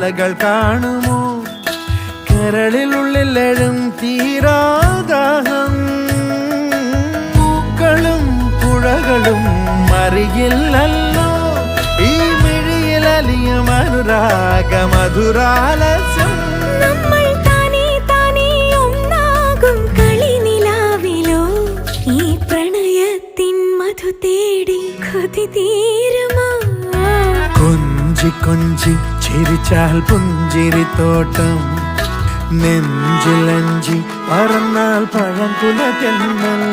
കഥകൾ കാണുമോ? കരളിലുള്ളിലെഴും തീരാദാഹം. പൂക്കളും പുഴകളും മറിയില്ലല്ലോ. ഈ മിഴിയിൽ മധുരാലസ്യം താനേ ഒന്നാകും കളിനിലാവിലോ ഈ പ്രണയത്തിൻ മധു തേടി കൊതി തീരുമോ? കൊഞ്ചി കൊഞ്ചി ചിരിച്ചാൽ പുഞ്ചിരി തോട്ടം. നെഞ്ചിലഞ്ചി പറന്നാൽ പഴം കുലതെന്നൽ